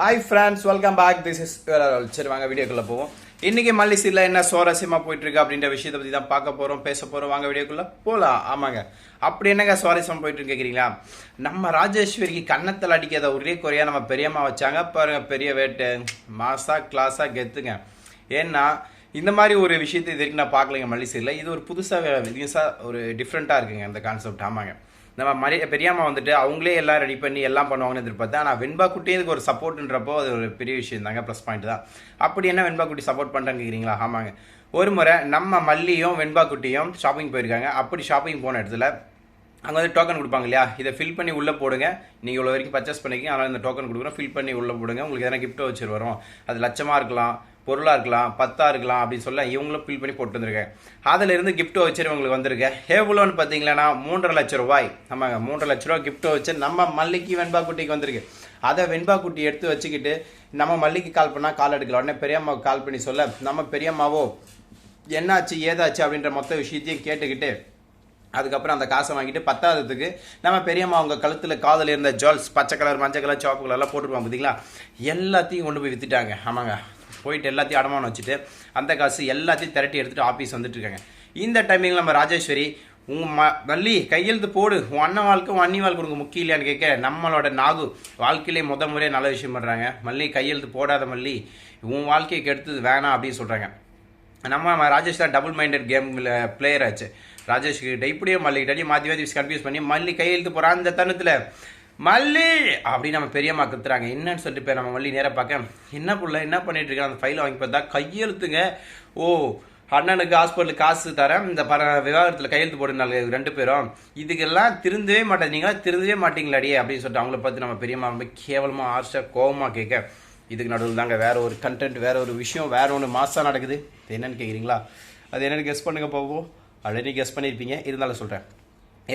Hi friends welcome back this is சரி வாங்க வீடியோக்குள்ள போவோம். இன்னைக்கு மல்லிசீரில் என்ன சுவாரஸ்யமாக போயிட்டுருக்கு அப்படின்ற விஷயத்தை பற்றி தான் பார்க்க போகிறோம் பேச போகிறோம் வாங்க வீடியோக்குள்ளே போகலாம் ஆமாங்க. அப்படி என்னங்க சுவாரஸ்யம் போயிட்டு கேட்குறீங்களா நம்ம ராஜேஸ்வரிக்கு கன்னத்தில் அடிக்காத ஒரே குறையாக நம்ம பெரியம்மா வச்சாங்க. பாருங்க பெரிய வேட்டு. மாசா கிளாஸாக கெத்துங்க. ஏன்னா இந்த மாதிரி ஒரு விஷயத்தை இது வரைக்கும் நான் பார்க்கலைங்க மல்லிசீரில் இது ஒரு புதுசாக வித்தியாசா ஒரு டிஃப்ரெண்ட்டாக இருக்குங்க இந்த கான்செப்ட் ஆமாங்க. நம்ம மரி பெரியம்மா வந்துட்டு அவங்களே எல்லாம் ரெடி பண்ணி எல்லாம் பண்ணுவாங்கன்னு எதிர்பார்த்தேன். ஆனால் வெண்பா குட்டி இதுக்கு ஒரு சப்போர்ட்ன்றப்போ அது ஒரு பெரிய விஷயம் தாங்க ப்ளஸ் பாயிண்ட் தான். அப்படி என்ன வெண்பா குட்டி சப்போர்ட் பண்ணுறான்னு கேட்குறீங்களா ஆமாங்க. ஒரு முறை நம்ம மல்லியும் வெண்பா குட்டியும் ஷாப்பிங் போயிருக்காங்க. அப்படி ஷாப்பிங் போன இடத்துல அங்கே வந்து டோக்கன் கொடுப்பாங்க இல்லையா? இதை ஃபில் பண்ணி உள்ளே போடுங்க. நீங்கள் இவ்வளோ வரைக்கும் பர்ச்சேஸ் பண்ணிக்கிங்க அதனால் இந்த டோக்கன் கொடுக்குறோம். ஃபில் பண்ணி உள்ளே போடுங்க. உங்களுக்கு எதனா கிஃப்ட் வச்சு வரும் அது லட்சமாக இருக்கலாம். பொருளாக இருக்கலாம் பத்தாக இருக்கலாம் அப்படின்னு சொல்ல இவங்களும் ஃபில் பண்ணி போட்டு வந்திருக்கேன். அதில் இருந்து கிஃப்ட் வச்சர் உங்களுக்கு வந்திருக்கு. எவ்வளோன்னு பார்த்தீங்களன்னா மூன்றரை லட்ச ரூபாய். ஆமாங்க மூன்றரை லட்ச ரூபா கிஃப்ட் வச்சு நம்ம மல்லிக்கு வெண்பா குட்டிக்கு வந்திருக்கு. அதை வெண்பா குட்டி எடுத்து வச்சுக்கிட்டு நம்ம மல்லிக்கு கால் பண்ணால் கால் எடுக்கல உடனே பெரியம்மாவுக்கு கால் பண்ணி சொல்ல நம்ம பெரியம்மாவோ என்னாச்சு ஏதாச்சு அப்படின்ற மொத்த விஷயத்தையும் கேட்டுக்கிட்டு அதுக்கப்புறம் அந்த காசை வாங்கிட்டு பத்தாததுக்கு நம்ம பெரியம்மா அவங்க கழுத்தில் காதில் இருந்த ஜுவல்ஸ் பச்சை கலர் மஞ்சள் கலர் சிவப்பு கலர்லாம் போட்டுருப்பாங்க பார்த்தீங்களா எல்லாத்தையும் கொண்டு போய் வித்துட்டாங்க. ஆமாங்க. போயிட்டு எல்லாத்தையும் அடமானம் வச்சுட்டு அந்த காசு எல்லாத்தையும் திரட்டி எடுத்துகிட்டு ஆஃபீஸ் வந்துட்டு இருக்காங்க இந்த டைமிங்கில் நம்ம ராஜேஸ்வரி உங்க ம மல்லி கையெழுத்து போடு. உன் அண்ணன் வாழ்க்கை உன் அண்ணி வாழ்க்கை உனக்கு முக்கியம் இல்லையான்னு கேட்க நம்மளோட நாகு வாழ்க்கையிலே முத முறையே நல்ல விஷயம் பண்ணுறாங்க மல்லி கையெழுத்து போடாத மல்லி உன் வாழ்க்கையை கெடுத்தது வேணாம் அப்படின்னு சொல்கிறாங்க நம்ம ராஜேஷ் தான் டபுள் மைண்டட் கேமில் பிளேயர் ஆச்சு. ராஜேஷ் கிட்ட இப்படியே மல்லி கிட்ட மாற்றி மாற்றி கன்ஃபியூஸ் பண்ணி மல்லி கையெழுத்து போகிறான் அந்த தருணத்தில். மல்லி! அப்படின்னு நம்ம பெரியம்மா கத்துறாங்க. என்னன்னு சொல்லிட்டு போய் நம்ம மல்லி நேராக பார்க்க என்ன புள்ள என்ன பண்ணிட்டு இருக்க அந்த ஃபைலை வாங்கி பார்த்தா கையெழுத்துங்க ஓ அண்ணனுக்கு ஹாஸ்பிட்டலுக்கு காசு தரேன். இந்த பர விவாகரத்தில் கையெழுத்து போடுனால ரெண்டு பேரும். இதுக்கெல்லாம் திருந்தவே மாட்டேங்க திருந்தவே மாட்டீங்களாடியே அப்படின்னு சொல்லிட்டு அவங்கள பார்த்து நம்ம பெரியம்மா ரொம்ப கேவலமாக ஆர்ஷா கோபமாக கேட்க இதுக்கு நடுவில் தாங்க வேற ஒரு கண்டென்ட் வேற ஒரு விஷயம் வேறு ஒன்று மாசா நடக்குது. இது என்னென்னு கேட்குறீங்களா அது என்னென்னு கெஸ் பண்ணுங்க போவோம் ஆல்ரெடி கெஸ் பண்ணியிருப்பீங்க இருந்தாலும் சொல்கிறேன்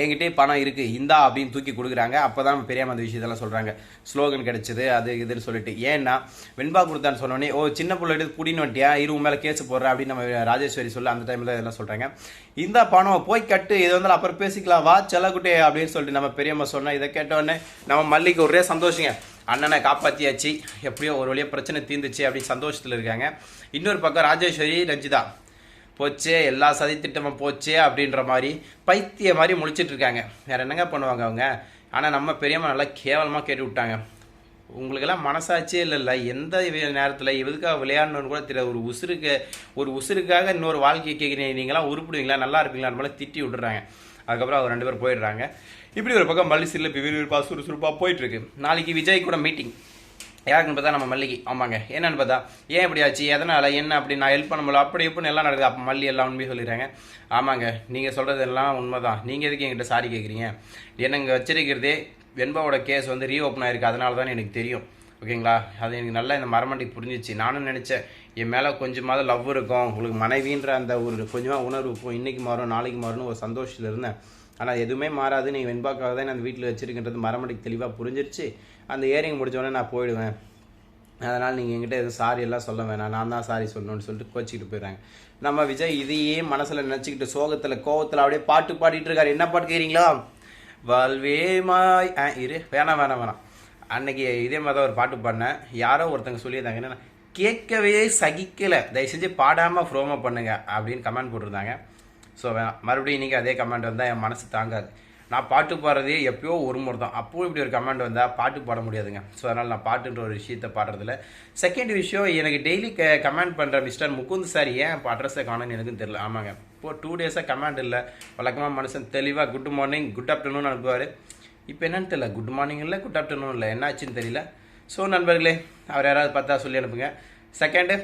என்கிட்டே பணம் இருக்குது இந்தா அப்படின்னு தூக்கி கொடுக்குறாங்க. அப்போ தான் பெரியாம அந்த விஷயத்தெல்லாம் சொல்கிறாங்க ஸ்லோகன் கிடச்சிது அது இதுன்னு சொல்லிட்டு. ஏன்னா வெண்பா கொடுத்தான்னு சொன்னோடனே ஓ சின்ன பிள்ளை எடுத்து புடின்னு இருவு இரு மேலே கேஸ் போடுற அப்படின்னு நம்ம ராஜேஸ்வரி சொல்ல அந்த டைமில் இதெல்லாம் சொல்கிறாங்க இந்த பணம் போய் கட்டு. இது வந்தாலும் அப்புறம் பேசிக்கலாம். வா செல்லக்குட்டே அப்படின்னு சொல்லிட்டு நம்ம பெரியம்மா சொன்னால் இதை கேட்டோடனே நம்ம மல்லிக்கு ஒரே சந்தோஷங்க. அண்ணனை காப்பாற்றியாச்சு எப்படியோ ஒரு வழியாக பிரச்சனை தீர்ந்துச்சு அப்படின்னு சந்தோஷத்தில் இருக்காங்க. இன்னொரு பக்கம் ராஜேஸ்வரி ரஞ்சிதா. போச்சே எல்லா சதி திட்டமும் போச்சே அப்படின்ற மாதிரி பைத்திய மாதிரி முழிச்சிட்டு இருக்காங்க. வேற என்னங்க பண்ணுவாங்க அவங்க? ஆனால் நம்ம பெரியம்மா நல்லா கேவலமாக கேட்டு விட்டாங்க. உங்களுக்கெல்லாம் மனசாட்சியே இல்லைல்ல. எந்த நேரத்தில் எதுக்காக விளையாடணும்னு கூட தெரியாது. ஒரு உசுருக்கு ஒரு உசுருக்காக இன்னொரு வாழ்க்கையை கேட்குறீங்க. நீங்களாம் உருப்பிடுவீங்களா? நல்லா இருப்பீங்களா போல திட்டி விட்டுறாங்க. அதுக்கப்புறம் அவர் ரெண்டு பேரும் போயிடுறாங்க. இப்படி ஒரு பக்கம் மல்லி இப்போ விறுவிறுப்பா சுறுசுறுப்பாக போயிட்டுருக்கு. நாளைக்கு விஜய் கூட மீட்டிங் யாருக்குன்னு பார்த்தா நம்ம மல்லிகை. ஆமாங்க. என்னன்னு பார்த்தா ஏன் இப்படி ஆச்சு? எதனால்? என்ன அப்படி? நான் ஹெல்ப் பண்ண முடியல அப்படி இப்படின்னு எல்லாம் நடக்குது. அப்போ மல்லி எல்லாம் உண்மையை சொல்லிடுறாங்க. ஆமாங்க. நீங்கள் சொல்கிறது எல்லாம் உண்மைதான். நீங்கள் எதுக்கு என்கிட்ட சாரி கேட்குறீங்க என்னங்க வச்சிருக்கிறதே வெண்பாவோட கேஸ் வந்து ரீஓப்பன் ஆயிருக்கு. அதனால தான் எனக்கு தெரியும். ஓகேங்களா? அது எனக்கு நல்லா இந்த மரமண்டிக்கு புரிஞ்சிச்சு. நானும் நினச்சேன் என் மேலே கொஞ்சமாவது லவ் இருக்கும். உங்களுக்கு மனைவின்ற அந்த ஒரு கொஞ்சமாக உணர்வு இருக்கும். இன்றைக்கி மாறும் நாளைக்கு மாறும்னு ஒரு சந்தோஷத்தில் இருந்தேன். ஆனால் எதுவுமே மாறாது. நீ வெண்பாக்காக தான் நான் அந்த வீட்டில் வச்சிருக்கின்றது மரமண்டிக்கு தெளிவாக புரிஞ்சிருச்சு. அந்த ஏரிங் முடிஞ்சோடனே நான் போயிடுவேன். அதனால் நீங்கள் என்கிட்ட எதுவும் சாரி எல்லாம் சொல்ல வேணாம். நான் தான் சாரி சொல்லணும்னு சொல்லிட்டு கோச்சிக்கிட்டு போயிடுறாங்க நம்ம விஜய் இதையே மனசில் நினச்சிக்கிட்டு சோகத்தில் கோவத்தில் அப்படியே பாட்டு பாடிட்டு இருக்காரு. என்ன பாட்டு கேட்குறீங்களா வாழ்வே மாய். ஆ இரு. வேணாம் வேணாம் வேணாம். அன்னைக்கு இதே மாதிரி தான் ஒரு பாட்டு பாடினேன். யாரோ ஒருத்தங்க சொல்லியிருந்தாங்க என்னென்னா கேட்கவே சகிக்கலை. தயவு செஞ்சு பாடாமல் ஃப்ரோமோ பண்ணுங்க அப்படின்னு கமெண்ட் போட்டிருந்தாங்க. ஸோ மறுபடியும் இன்றைக்கி அதே கமெண்ட் வந்தால் என் மனசு தாங்காது. நான் பாட்டு பாடுறதே எப்பயோ ஒரு முறை தான். அப்பவும் இப்படி ஒரு கமெண்ட் வந்தால் பாட்டு பாட முடியாதுங்க. ஸோ அதனால் நான் பாட்டுன்ற ஒரு விஷயத்த பாடுறதில்ல. செகண்ட் விஷயம் எனக்கு டெய்லி க கமெண்ட் பண்ணுற மிஸ்டர் முகுந்த் சார் ஏன் இப்போ அட்ரஸை காணும்னு எனக்கும் தெரியல. ஆமாங்க. இப்போ டூ டேஸாக கமெண்ட் இல்லை. வழக்கமாக மனுஷன் தெளிவாக குட் மார்னிங் குட் ஆஃப்டர்நூன் அனுப்புவார். இப்போ என்னன்னு தெரியல. குட் மார்னிங் இல்லை குட் ஆஃப்டர்நூன் இல்லை. என்னாச்சுன்னு தெரியல. ஸோ நண்பர்களே அவர் யாராவது பார்த்தா சொல்லி அனுப்புங்க. செகண்டு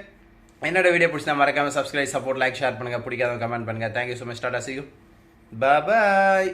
என்னோட வீடியோ பிடிச்சா மறக்காமல் சப்ஸ்கிரைப் சப்போர்ட் லைக் ஷேர் பண்ணுங்கள் பிடிக்காதவங்க கமெண்ட் பண்ணுங்கள் thank you so much tata see you bye